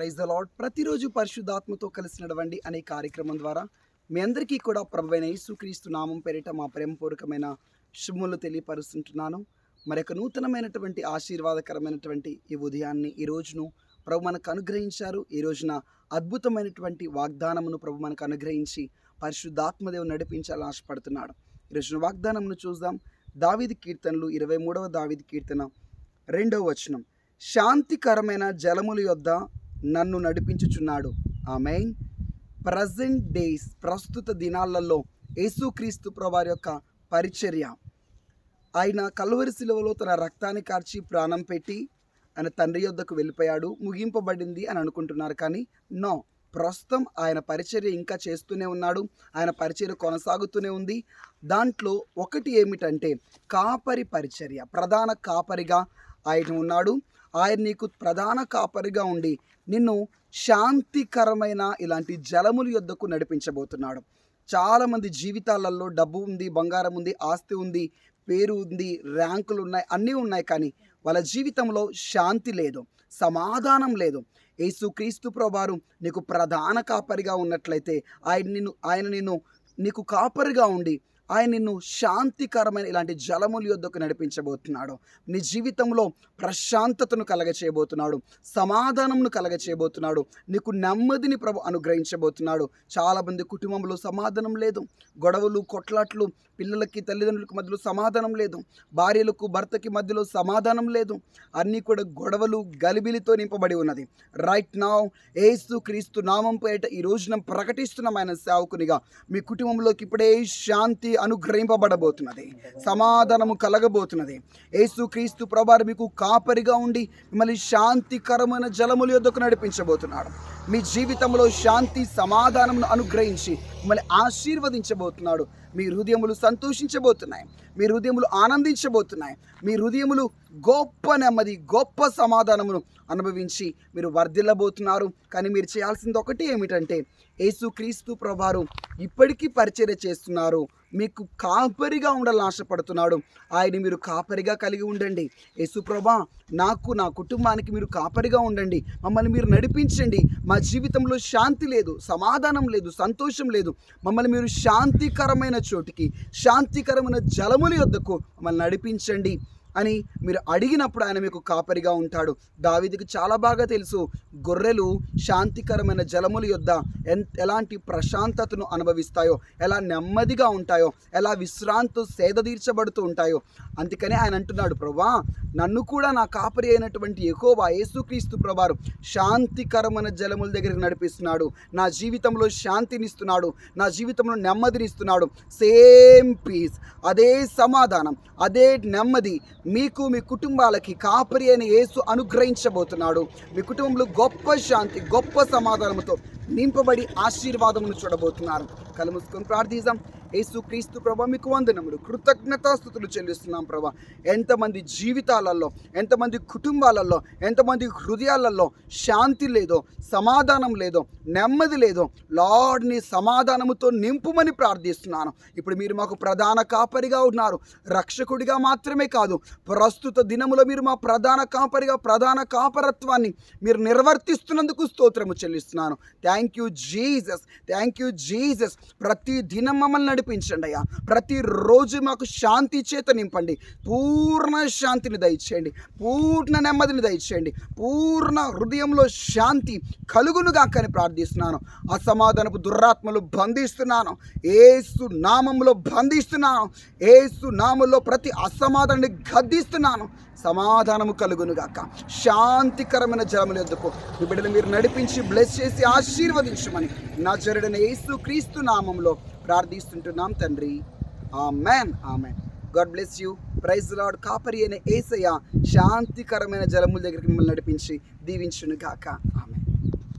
Praise the lord ప్రతిరోజు పరిశుద్ధాత్మతో కలిసి నడవండి అనే కార్యక్రమం ద్వారా మీ అందరికీ కూడా ప్రభువైన యేసుక్రీస్తు నామం పేరిట మా ప్రేమపూర్వకమైన శుభములు తెలియపరుస్తుంటున్నాను. మరొక నూతనమైనటువంటి ఆశీర్వాదకరమైనటువంటి ఈ ఉదయాన్ని ఈ రోజును ప్రభు మనకు అనుగ్రహించారు. ఈ రోజున అద్భుతమైనటువంటి వాగ్దానమును ప్రభు మనకు అనుగ్రహించి పరిశుద్ధాత్మదేవు నడిపించాలని ఆశపడుతున్నాడు. ఈ రోజున వాగ్దానమును చూద్దాం. దావిది కీర్తనలు ఇరవై మూడవ దావిది కీర్తన రెండవ వచనం. శాంతికరమైన జలముల యొద్ద నన్ను నడిపించుచున్నాడు. ఆమె ప్రజెంట్ డేస్ ప్రస్తుత దినాలలో యేసుక్రీస్తు ప్రభువారి యొక్క పరిచర్య. ఆయన కలువరి శిలువలో తన రక్తాన్ని కార్చి ప్రాణం పెట్టి ఆయన తండ్రి యొద్దకు వెళ్ళిపోయాడు. ముగింపబడింది అని అనుకుంటున్నారు కానీ నో. ప్రస్తుతం ఆయన పరిచర్య ఇంకా చేస్తూనే ఉన్నాడు. ఆయన పరిచర్య కొనసాగుతూనే ఉంది. దాంట్లో ఒకటి ఏమిటంటే కాపరి పరిచర్య ప్రధాన కాపరిగా ఆయన ఉన్నాడు. ఆయన నీకు ప్రధాన కాపరిగా ఉండి నిన్ను శాంతికరమైన ఇలాంటి జలముల యొద్దకు నడిపించబోతున్నాడు. చాలామంది జీవితాలలో డబ్బు ఉంది బంగారం ఉంది ఆస్తి ఉంది పేరు ఉంది ర్యాంకులు ఉన్నాయి అన్నీ ఉన్నాయి కానీ వాళ్ళ జీవితంలో శాంతి లేదు సమాధానం లేదు. యేసు క్రీస్తు ప్రభారు నీకు ప్రధాన కాపరిగా ఉన్నట్లయితే ఆయన నిన్ను ఆయన నిన్ను నీకు కాపరిగా ఉండి ఆయన నిన్ను శాంతికరమైన ఇలాంటి జలముల యొద్దకు నడిపించబోతున్నాడు. నీ జీవితంలో ప్రశాంతతను కలగచేయబోతున్నాడు. సమాధానంను కలగచేయబోతున్నాడు. నీకు నెమ్మదిని ప్రభు అనుగ్రహించబోతున్నాడు. చాలామంది కుటుంబంలో సమాధానం లేదు. గొడవలు కొట్లాట్లు పిల్లలకి తల్లిదండ్రులకు మధ్యలో సమాధానం లేదు. భార్యలకు భర్తకి మధ్యలో సమాధానం లేదు. అన్నీ కూడా గొడవలు గలిబిలితో నింపబడి ఉన్నది. రైట్ నా ఏసు క్రీస్తు నామం పేట ఈ రోజున ప్రకటిస్తున్నాం ఆయన సేవకునిగా. మీ కుటుంబంలోకి ఇప్పుడే శాంతి అనుగ్రహింపబడబోతున్నది. సమాధానము కలగబోతున్నది. యేసు క్రీస్తు ప్రభారు మీకు కాపరిగా ఉండి మిమ్మల్ని శాంతికరమైన జలముల యొద్దకు నడిపించబోతున్నాడు మీ జీవితంలో శాంతి సమాధానమును అనుగ్రహించి మిమ్మల్ని ఆశీర్వదించబోతున్నాడు. మీ హృదయములు సంతోషించబోతున్నాయి. మీ హృదయములు ఆనందించబోతున్నాయి. మీ హృదయములు గొప్ప నెమ్మది గొప్ప సమాధానమును అనుభవించి మీరు వర్ధిల్లబోతున్నారు. కానీ మీరు చేయాల్సింది ఒకటి ఏమిటంటే యేసుక్రీస్తు ప్రభారు ఇప్పటికీ పరిచర్య చేస్తున్నారు. మీకు కాపరిగా ఉండాలని ఆశపడుతున్నాడు. ఆయన మీరు కాపరిగా కలిగి ఉండండి. యేసుప్రభా నాకు నా కుటుంబానికి మీరు కాపరిగా ఉండండి. మమ్మల్ని మీరు నడిపించండి. మా జీవితంలో శాంతి లేదు సమాధానం లేదు సంతోషం లేదు. మమ్మల్ని మీరు శాంతికరమైన చోటికి శాంతికరమైన జలముల యొద్దకు మమ్మల్ని నడిపించండి. అని మీరు అడిగినప్పుడు ఆయన మీకు కాపరిగా ఉంటాడు. దావిదికి చాలా బాగా తెలుసు. గొర్రెలు శాంతికరమైన జలముల యొద్ద ఎన్ ఎలాంటి ప్రశాంతతను అనుభవిస్తాయో ఎలా నెమ్మదిగా ఉంటాయో ఎలా విశ్రాంతి సేద తీర్చబడుతూ ఉంటాయో. అందుకనే ఆయన అంటున్నాడు ప్రభా నన్ను కూడా నా కాపరి అయినటువంటి ఎకోవా యేసుక్రీస్తు ప్రభారు శాంతికరమైన జలముల దగ్గరికి నడిపిస్తున్నాడు. నా జీవితంలో శాంతినిస్తున్నాడు. నా జీవితంలో నెమ్మదినిస్తున్నాడు. సేమ్ పీస్ అదే సమాధానం అదే నెమ్మది మీకు మీ కుటుంబాలకి కాపరి అయిన యేసు అనుగ్రహించబోతున్నాడు. మీ కుటుంబంలో గొప్ప శాంతి గొప్ప సమాధానంతో నింపబడి ఆశీర్వాదమును చూడబోతున్నారు. కలుముసుకొని మూసుకొని ప్రార్థిద్దాం యేసు క్రీస్తు ప్రభా మీకు వందనములు. కృతజ్ఞతాస్థుతులు చెల్లిస్తున్నాం ప్రభా. ఎంతమంది జీవితాలలో ఎంతమంది కుటుంబాలలో ఎంతమంది హృదయాలలో శాంతి లేదో సమాధానం లేదో నెమ్మది లేదో లార్డ్ని సమాధానముతో నింపుమని ప్రార్థిస్తున్నాను. ఇప్పుడు మీరు మాకు ప్రధాన కాపరిగా ఉన్నారు. రక్షకుడిగా మాత్రమే కాదు ప్రస్తుత దినములో మీరు మా ప్రధాన కాపరిగా ప్రధాన కాపరత్వాన్ని మీరు నిర్వర్తిస్తున్నందుకు స్తోత్రము చెల్లిస్తున్నాను. Thank you Jesus thank you Jesus ప్రతి దినం మమ్మల్ని నడిపించండి అయ్యా. ప్రతిరోజు మాకు శాంతి చేత నింపండి. పూర్ణ శాంతిని దయచేయండి. పూర్ణ నెమ్మదిని దయచేయండి. పూర్ణ హృదయంలో శాంతి కలుగునుగాకని ప్రార్థిస్తున్నాను. అసమాధానపు దుర్రాత్మలు బంధిస్తున్నాను. ఏసు నామంలో బంధిస్తున్నాను. ఏసు నామంలో ప్రతి అసమాధానాన్ని గద్దిస్తున్నాను. సమాధానము కలుగునుగాక. శాంతికరమైన జలములు ఎందుకు మీ బిడ్డలు మీరు నడిపించి బ్లెస్ చేసి ఆశీర్వదించమని నా జరుడైన యేసు క్రీస్తు నామంలో ప్రార్థిస్తుంటున్నాం తండ్రి. ఆ amen. Amen God bless you praise lord కాపరి అనే ఏసయ్య శాంతికరమైన జలముల దగ్గరికి మిమ్మల్ని నడిపించి దీవించును గాక. ఆమె